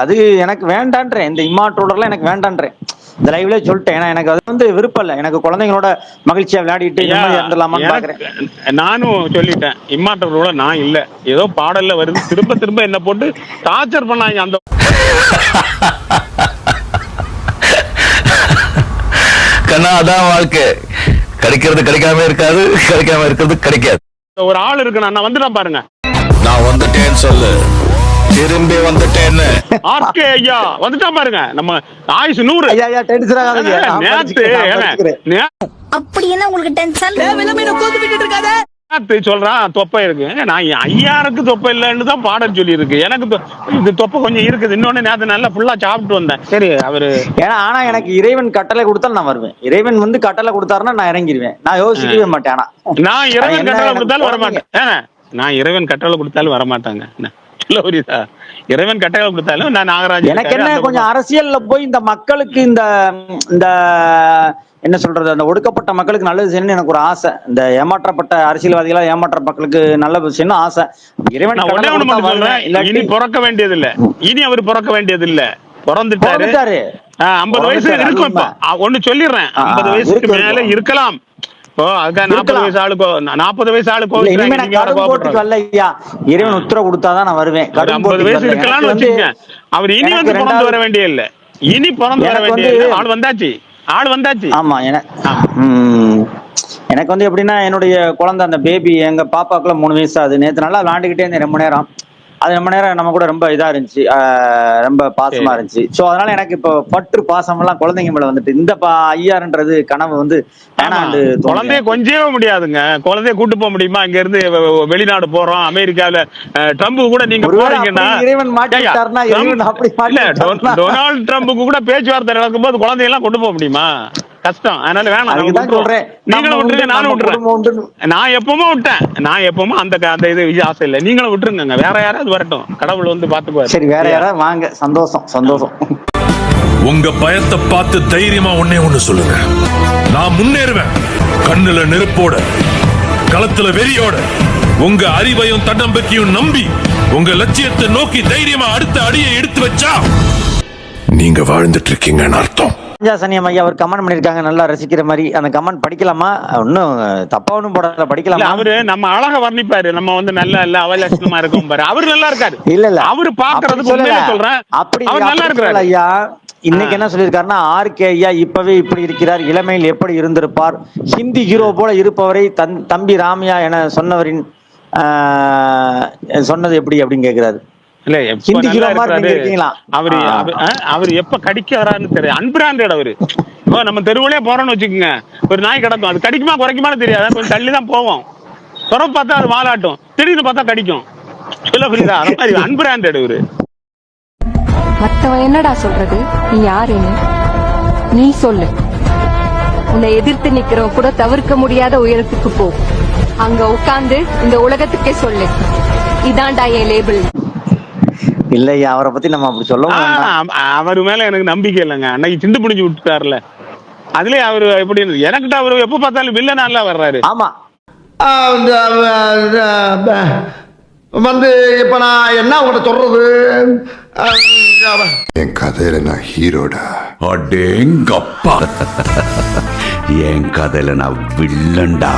அது எனக்கு வேண்டான்றேன். இந்த இம்மாற்றோடர்லாம் எனக்கு வேண்டான்றேன். இந்த லைவ்ல சொல்லிட்டேன். ஏன்னா எனக்கு அது வந்து விருப்பம் இல்லை. எனக்கு குழந்தைங்களோட மகிழ்ச்சியா விளையாடிட்டு இருந்துடலாமான்னு பாக்குறேன். நானும் சொல்லிட்டேன். இம்மாற்றோட நான் இல்ல. ஏதோ பாடல்ல வருது. திரும்ப திரும்ப என்ன போட்டு டார்ச்சர் பண்ணாங்க அந்த கண்ணா அதான் வாழ்க்கை. கிடைக்கிறது கிடைக்காம இருக்காது கிடைக்காம இருக்கிறது கிடைக்காது. ஒரு ஆள் இருக்கு நான் வந்துட்டேன் பாருங்க. நான் வந்துட்டேன்னு சொல்லு. திரும்பி வந்துட்டேன்னு. ஆர்கே ஐயா வந்துட்டான் பாருங்க. நம்ம ஆயுசு நூறு. ஐயா ஐயா டென்ஷன் ஆகாதீங்க. நேத்து அப்படி என்ன உங்களுக்கு டென்ஷன் நேத்து சொல்றான் தொப்பை இருக்கு. நான் ஐயாருக்கு தொப்பை இல்லைன்னு தான் பாடல் சொல்லி இருக்கு எனக்கு தொ- இது தொப்பை கொஞ்சம் இருக்குது. இன்னொன்னு நேத்து நல்லா ஃபுல்லா சாப்பிட்டு வந்தேன். சரி அவரு ஏன்னா ஆனா எனக்கு இறைவன் கட்டளை கொடுத்தாலும் நான் வருவேன். இறைவன் வந்து கட்டளை கொடுத்தாருன்னா நான் இறங்கிடுவேன் நான் யோசிக்கவே மாட்டேன் ஆனா. நான் இறைவன் கட்டளை கொடுத்தாலும் வர குழந்தைங்க. மாட்டேன் ஏங்க, நான் இறைவன் கட்டளை கொடுத்தாலும் வர மாட்டாங்க என்ன, சொல்ல புரியுதா இறைவன் கட்டளை கொடுத்தாலும் நான் நாகராஜ் எனக்கு என்ன கொஞ்சம் அரசியல்ல போய் இந்த மக்களுக்கு இந்த இந்த என்ன சொல்றது அந்த ஒடுக்கப்பட்ட மக்களுக்கு நல்லது செய்யணும்னு எனக்கு ஒரு ஆசை. இந்த ஏமாற்றப்பட்ட அரசியல்வாதிகளா ஏமாற்ற மக்களுக்கு நல்லது செய்யணும் ஆசை. இறைவன் இனி பிறக்க வேண்டியது இல்ல இனி அவர் பிறக்க வேண்டியது இல்ல பிறந்துட்டாரு. ஐம்பது வயசு இருக்கும் இப்ப. ஒண்ணு சொல்லிடுறேன். ஐம்பது வயசுக்கு மேல. இருக்கலாம். இப்போ அதுக்காக நாற்பது. வயசு ஆளுக்கோ நாற்பது வயசு ஆளு இல்ல, இனிமே நான் கடும். வரல ஐயா இறைவன் உத்தரவு கொடுத்தாதான் நான் வருவேன் கடும் போட்டுக்கு வயசு. இருக்கலாம்னு எனக்கு வச்சுக்கோங்க அவர் இனி எனக்கு வந்து பிறந்து வர வேண்டிய இல்ல இனி பிறந்து வர எனக்கு வேண்டிய இல்ல. ஆள் வந்தாச்சு ஆள் வந்தாச்சு ஆமா என- ஆ. ம். எனக்கு வந்து எப்படின்னா என்னுடைய குழந்தை அந்த பேபி எங்க பாப்பாக்குள்ள மூணு வயசு ஆகுது நேத்து நல்லா விளையாண்டுக்கிட்டே இருந்தேன் ரொம்ப நேரம் அது ரொம்ப நேரம் நம்ம கூட ரொம்ப இதா இருந்துச்சு ரொம்ப பாசமா. இருந்துச்சு சோ அதனால எனக்கு இப்போ பற்று பாசம் எல்லாம் குழந்தைங்க மேல வந்துட்டு இந்த பா ஐயாருன்றது கனவு வந்து ஆமா. வேணாண்டு. குழந்தைய கொஞ்சவே முடியாதுங்க குழந்தைய கூட்டு போக முடியுமா இங்க இருந்து வெளிநாடு போறோம் அமெரிக்கால ட்ரம்ப் கூட நீங்க போறீங்கன்னா. டொனால்ட் ட்ரம்புக்கு கூட பேச்சுவார்த்தை நடக்கும்போது குழந்தையெல்லாம் கொண்டு போக முடியுமா கஷ்டம். அதனால வேணாம். சொல்றேன். நீங்களும் விட்டுருங்க நானும் விட்டுறேன். நான் எப்பவுமே விட்டேன். நான் எப்பவுமே அந்த அந்த இது இது ஆசை இல்லை. நீங்களும் விட்டுருங்க வேற யாராவது வரட்டும். கடவுள் வந்து பாத்துக்குவாரு சரி வேற யாராவது வாங்க. சந்தோஷம் சந்தோஷம். உங்க பயத்தை பார்த்து தைரியமா ஒன்னே ஒண்ணு சொல்லுங்க. நான் முன்னேறுவேன். கண்ணுல நெருப்போட களத்துல வெறியோட உங்க அறிவையும் தன்னம்பிக்கையும் நம்பி உங்க லட்சியத்தை நோக்கி தைரியமா அடுத்த அடியை எடுத்து வச்சா நீங்க வாழ்ந்துட்டு இருக்கீங்கன்னு அர்த்தம். ராஜாசனியம் ஐயா அவர் கமெண்ட் பண்ணிருக்காங்க நல்லா ரசிக்கிற மாதிரி. அந்த கமெண்ட் படிக்கலாமா? ஒன்னும் தப்பா ஒண்ணும் போடல படிக்கலாமா? அவரு நம்ம அழக வர்ணிப்பாரு. நம்ம வந்து நல்ல இல்ல அவலட்சணமா இருக்கும் பாரு. அவரு நல்லா இருக்காரு. இல்ல இல்ல. அவரு பாக்குறதுக்கு சொல்றேன். அப்படி அவர் நல்லா இருக்கிறாரு ஐயா இன்னைக்கு என்ன சொல்லியிருக்காருன்னா ஆர்கே ஐயா இப்பவே இப்படி இருக்கிறார். இளமையில் எப்படி இருந்திருப்பார்? ஹிந்தி ஹீரோ போல இருப்பவரை தன் தம்பி ராமையா என சொன்னவரின் சொன்னது எப்படி அப்படின்னு கேக்குறாரு. இல்ல ஹிந்தி இருக்கீங்களா? அவரு. அவரு- அவரு எப்ப கடிக்க வராருன்னு தெரியும் அன்பிராண்டட் அவரு. இப்போ நம்ம தெருவுலயே போறோம்னு வச்சுக்கோங்க. ஒரு நாய் கிடக்கும். அது கடிக்குமா குறைக்குமான்னு தெரியாது. கொஞ்சம் தள்ளி தான் போவோம். துறவு பார்த்தா அது வாலாட்டும். திடீர்னு பார்த்தா கடிக்கும். சொல்ல புரியுதா? அந்த மாதிரி அன்பிராண்டட் இவரு. மத்தவன் என்னடா சொல்றது? நீ யாருன்னு? நீ சொல்லு. உன்னை எதிர்த்து நிக்கிறவன் கூட தவிர்க்க முடியாத உயரத்துக்கு போ. அங்க உட்கார்ந்து இந்த உலகத்துக்கே சொல்லு. இதான்டா என் லேபிள் இல்ல ஐயா அவரை பத்தி நம்ம அப்படி சொல்ல அவர் மேல எனக்கு நம்பிக்கை இல்லைங்க. அன்னைக்கு சிண்டு பிடிஞ்சு விட்டுட்டாருல. அதுலயே அவரு எப்படி? எனக்கிட்ட அவரு எப்ப பார்த்தாலும் வில்லனால வர்றாரு. ஆமா. வந்து இப்ப நான் என்ன உங்கள்கிட்ட சொல்றது? என் கதையில நான் ஹீரோடா. அடேங்கப்பா. என் கதையில நான் வில்லன்டா